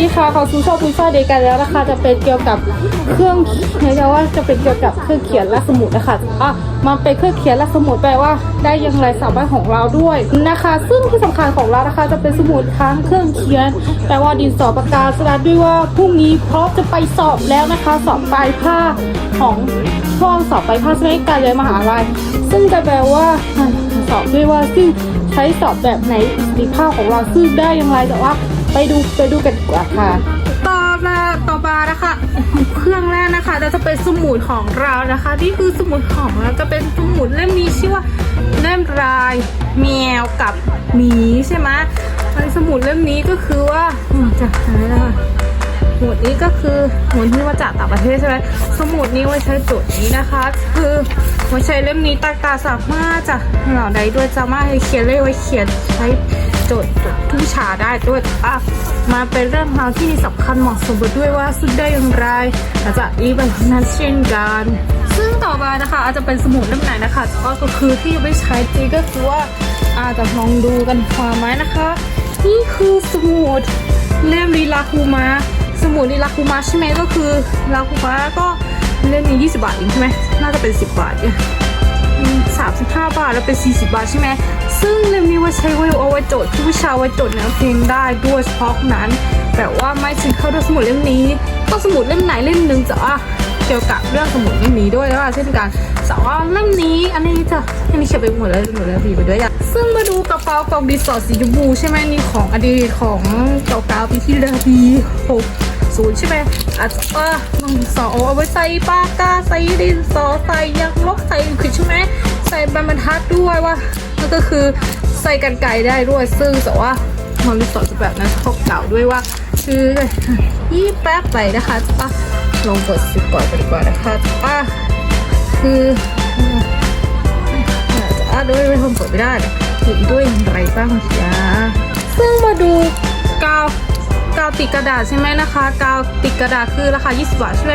สวัสดีค่ะขอสู่ช่องคุยฟ้าเดย์กันแล้วนะคะ จะเป็นเกี่ยวกับเครื่องไม่ใช่ว่าจะเป็นเกี่ยวกับเครื่องเขียนและสมุดนะคะอะมันเป็นเครื่องเขียนและสมุดแปลว่า ได้ยังไรสามารถของเราด้วยนะคะ ซึ่งที่สำคัญของเรานะคะ จะเป็นสมุดทั้งเครื่องเขียน แปลว่าดินสอปากกาสลัดด้วยว่าพรุ่งนี้พร้อมจะไปสอบแล้วนะคะ สอบปลายภาคของช่วงสอบปลายภาคใช่ไหมการเรียนมหาลัยซึ่งจะแปลว่าสอบด้วยว่าซึ่งใช้สอบแบบไหนประสิทธิภาพของเราซึ่งได้อย่างไรแต่ว่า ไปดูไปดูกันดีกว่าค่ะ ต่อมาต่อมานะคะ เครื่องแรกนะคะจะจะเป็นสมุดของเรานะคะ นี่คือสมุดของเราจะเป็นสมุดเล่มนี้ชื่อว่าเล่มรายแมวกับหมีใช่ไหมสมุดเล่มนี้ก็คือว่าจะหายแล้วค่ะสมุดนี้ก็คือสมุดที่มาจากต่างประเทศใช่ไหมสมุดนี้ไว้ใช้จดนี้นะคะ คือไว้ใช้เล่มนี้ตากาสามารถจะเหล่าใดด้วยสามารถให้เขียนเลขไว้เขียนใช้ จดจดทุกวิชาได้ด้วยอะมาเป็นเรื่องราวที่สำคัญเหมาะสมด้วยว่าสุดได้อย่างไรอาจจะอีแบบนั้นเช่นกัน ซึ่งต่อมานะคะ อาจจะเป็นสมุดเล่มไหนนะคะก็คือที่ไม่ใช้จริงก็คือว่าอาจจะลองดูกันความไหมนะคะ นี่คือสมุดเล่มลีลาคูมาสมุดลีลาคูมาใช่ไหมก็คือลีลาคูมาก็เล่มนี้20 บาทเองใช่ไหมน่าจะเป็น 10 บาทเนี่ยสามสิบห้าบาทแล้วเป็นสี่สิบาทใช่ไหม ซึ่งเล่มนี้ว่าใช้ไว้เอาไว้โจทย์ที่วิชาไว้โจทย์เนื้อเพลงได้ด้วยเฉพาะนั้น แต่ว่าไม่ถึงเข้าด้วยสมุดเล่มนี้ก็สมุดเล่มไหนเล่มหนึ่งจะอะเกี่ยวกับเรื่องสมุดเล่มนี้ด้วยแล้วเช่นกันแต่ว่าเล่มนี้อันนี้จะอันนี้เขียนไปหมดเลยหมดเลยผีไปด้วยอะซึ่งมาดูกระเป๋ากล่องดินสอสีชมพูใช่ไหมนี่ของอดีตของเก่าๆปีที่แล้วปีหกศูนย์ใช่ไหมอาจจะว่าสองเอาไว้ใส่ปากกาใส่ดินสอใส่ยางลบใส่คือใช่ไหม ใส่ใบบรรทัดด้วยว่าแล้วก็คือใส่กันไกรได้ด้วยซึ่งแต่ว่ามันดินสอจะแบบนั้นเขาเก่าด้วยว่าคือยี่แป๊บไปนะคะป้าลองกดสิบก่อนไปดีกว่านะคะป้าคืออะด้วยไม่ทนกดไม่ได้อยู่ด้วยอย่างไรบ้างจ๊ะซึ่งมาดูกาว กาวติดกระดาษใช่ไหมนะคะ กาวติดกระดาษคือราคา 20 บาทใช่ไหม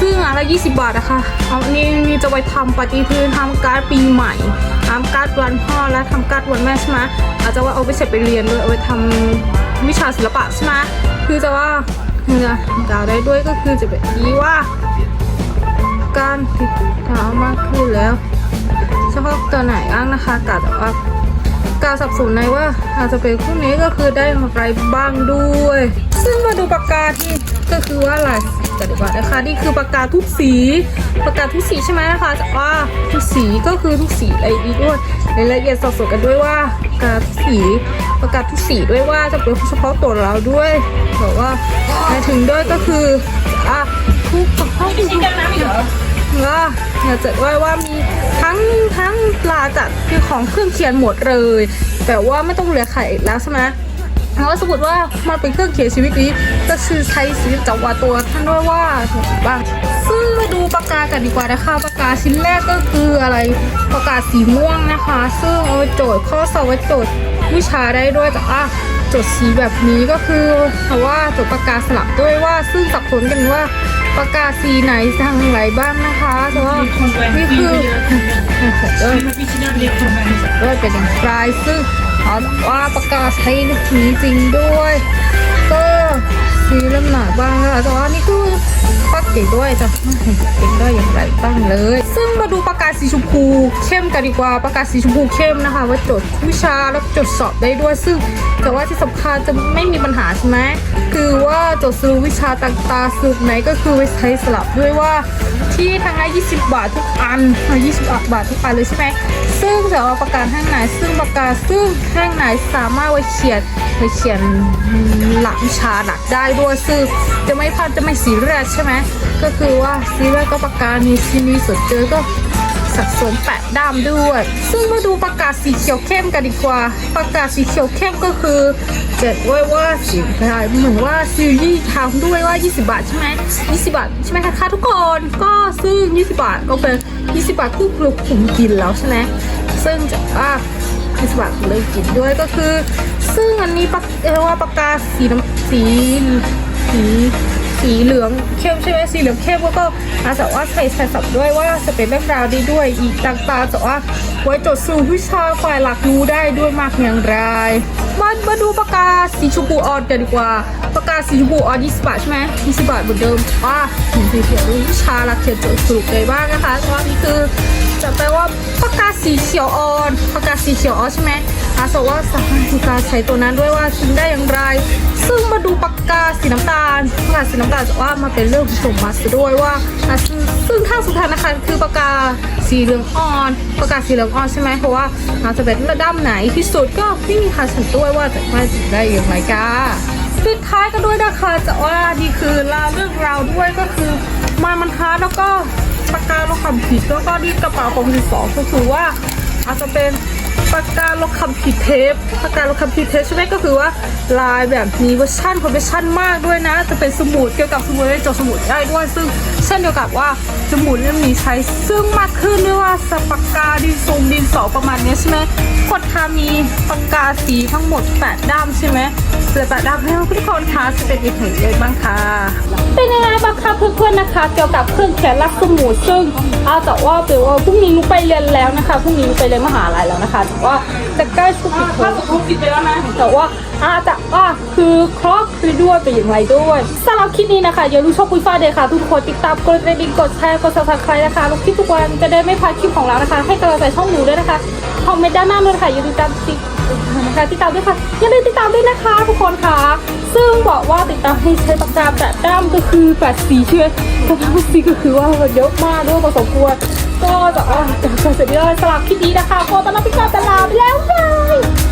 ซึ่งอันละ20 บาทนะคะเอานี่นี่จะไปทำปฏิทินทำการ์ดปีใหม่ทำการ์ดวันพ่อและทำการ์ดวันแม่ใช่ไหมอาจจะว่าเอาไปใช้ไปเรียนด้วยเอาไปทำวิชาศิลปะใช่ไหมคือจะว่าเนี่ยกาวได้ด้วยก็คือจะแบบนี้ว่า การติดเท้ามากขึ้นแล้วเฉพาะตัวไหนอ้างนะคะกาแต่ว่า การสับสนในว่าอาจจะเป็นคู่นี้ก็คือได้อะไรบ้างด้วย ซึ่งมาดูปากกาที่ก็คือว่าอะไรกันดีกว่านะคะนี่คือปากกาทุกสีปากกาทุกสีใช่ไหมนะคะจะว่าทุกสีก็คือทุกสีอะไรดีด้วยในรายละเอียดสับสนกันด้วยว่าปากกาทุกสีปากกาทุกสีด้วยว่าจะเป็นเฉพาะตัวเราด้วยแต่ว่ามาถึงด้วยก็คืออะทุกปากกาทุกว่าอ ยากจะด้วยว่ามีทั้งทั้งปลาจัดคือของเครื่องเขียนหมดเลย แต่ว่าไม่ต้องเหลือไข่อีกแล้วใช่ไหมเพราะสมมติว่ามันเป็นเครื่องเขียนชีวิตนี้ก็คือใช้ชีวิตจักว่าตัวท่านด้วยว่าบ้างซึ่งมาดูปากกากันดีกว่านะคะปากกาชิ้นแรกก็คืออะไรปากกาสีม่วงนะคะ ซึ่งเอาไว้โจทย์ข้อสอบไว้โจทย์วิชาได้ด้วยแต่ว่าจทย์สีแบบนี้ก็คือเพราะว่าจทย์ปากกาสลับด้วยว่าซึ่งสับสนกันว่า ประกาศสีไหนทางไหนบ้างนะคะแต่ว่านี่คือเออด้วยเป็นอย่างไรซึ่งว่าประกาศใช้นี้จริงด้วยก็ มีเล่มหนาบ้างนะคะแต่ว่านี่คือปักเก๋ด้วยจ้ะเก่งได้อย่างไรบ้างเลย ซึ่งมาดูประกาศสีชมพูเข้มกันดีกว่าประกาศสีชมพูเข้มนะคะว่าจดวิชาแล้วจดสอบได้ด้วยซึ่ง แต่ว่าที่สำคัญจะไม่มีปัญหาใช่ไหมคือว่าจดซื้อวิชาต่างๆสืบไหนก็คือไว้ใช้สลับด้วยว่าที่ทางละ20 บาททุกอันเอา20บาททุกอันเลยใช่ไหมซึ่งจะเอาปากกาข้างในซึ่งปากกาศซึ่งข้างในสามารถไว้เขียนไว้เขียน หลักวิชาหลักได้ด้วยซึ่งจะไม่พลาดจะไม่สีเรียสใช่ไหมก็คือว่าสีเรียสก็ปากกานี้ที่มีสดเจอก็สะสมแปะด้ามด้วย ซึ่งมาดูประกาศสีเขียวเข้มกันดีกว่า ประกาศสีเขียวเข้มก็คือเจ็ดไว้ว่าสีอะไรเหมือนว่าซีรีส์ทำด้วยว่า 20 บาทใช่ไหม20 บาทใช่ไหมคะทุกคนก็ซึ่ง 20 บาทก็เป็น 20 บาทคู่ครูผมกินแล้วใช่ไหมซึ่งจะว่า 20บาทเลยกินด้วยก็คือ ซึ่งอันนี้ปากเรียกว่าปากกาสีน้ำสีสี สีเหลืองเข้มใช่ไหมสีเหลืองเข้มก็อาจจะว่าใส่ใส่สับด้วยว่าจะเป็นเรื่ราวดีด้วยอีกต่างๆแต่ว่าไว้จดสู่วิชาฝ่ายหลักรู้ได้ด้วยมากอย่างไรมามาดูปากกาสีชมพูอ่อนกันดีกว่าปากกาสีชมพูอ่อน20บาทใช่ไหม20บาทเหมือนเดิมว่าเห็นสีเขียววิชาหลักเขียนจดสรุปเลยบ้างนะคะว่านี่คือจะแปลว่าปากกาสีเขียวอ่อนปากกาสีเขียวอ่อนใช่ไหมอาสว่าสามารถดูกาใช้ตัวนั้นด้วยว่าทิ้งได้อย่างไร ซึ่งมาดูปากกาสีน้ำตาลปากกาสีน้ำตาลจะว่ามาเป็นเรื่องผสมมาซะด้วยว่าซึ่งซึ่งถ้าสุดท้ายนะคะคือปากกาสีเหลืองอ่อนปากกาสีเหลืองอ่อนใช่ไหมเพราะว่าอาจจะเป็นระดับไหนที่สุดก็ไม่มีใครฉันด้วยว่าจะมาได้อย่างไรกาปิดท้ายกันด้วยนะคะจะว่านี่คือลาเรื่องราวด้วยก็คือมันมันฮาร์ดแล้วก็ปากกาลบคำผิดแล้วก็ที่กระเป๋าของที่สองก็คือว่าอาจจะเป็น ปากกาลบคำผิดเทปปากกาลบคำผิดเทปใช่ไหมก็คือว่าลายแบบมีเวอร์ชันคอมเพรสชันมากด้วยนะ จะเป็นสมุดเกี่ยวกับสมุดได้จดสมุดได้ด้วย ซึ่งเช่นเดียวกับว่าสมุดเนี่ยมีใช้ซึ่งมากขึ้นด้วยว่าสปากกาดินสงดินสอประมาณนี้ใช่ไหมกดทามีปากกาสีทั้งหมด 8 ด้ามใช่ไหมเหลือแปดด้ามให้ทุกคนคะจะเป็นอีกหนึ่งเลยบ้างค่ะ เป็นยังไงบ้างคะเพื่อนๆนะคะ เกี่ยวกับเครื่องเขียนลักสมุดซึ่งเอาจจะว่าเป็นว่าพรุ่งนี้นุกไปเรียนแล้วนะคะพรุ่งนี้นุกไปเรียนมหาลัยแล้วนะคะว่าจะใกล้ช่วงปิดเทอมปิดไปแล้วนะแต่ว่าอาจจะว่าคือครอบไปด้วยไปอย่างไรด้วยสำหรับคลิปนี้นะคะอย่าลืมชอบปุ้ยฟ้าเดย์ค่ะ ทุกคนติดตามกดกระดิ่งกดแชร์กดซับสไครต์นะคะลงคลิปทุกวันจะได้ไม่พลาดคลิปของเรานะคะ ให้กำลังใจช่องหนูด้วยนะคะคอมเมนต์ด้านหน้าด้วยค่ะอย่าลืมติดตามติดนะคะติดตามด้วยค่ะอย่าลืมติดตามด้วยนะคะ ทุกคนค่ะ ซึ่งบอกว่าติดตามให้ใช้ปากกาแปดด้ามก็คือแปดสีใช่ไหมแต่ด้ามสีก็คือว่าเยอะมากด้วยพอสมควร ก็จะอะจะเสร็จแล้วสลับคลิปนี้นะคะโคต้องรับพี่กาตลาไปแล้วบาย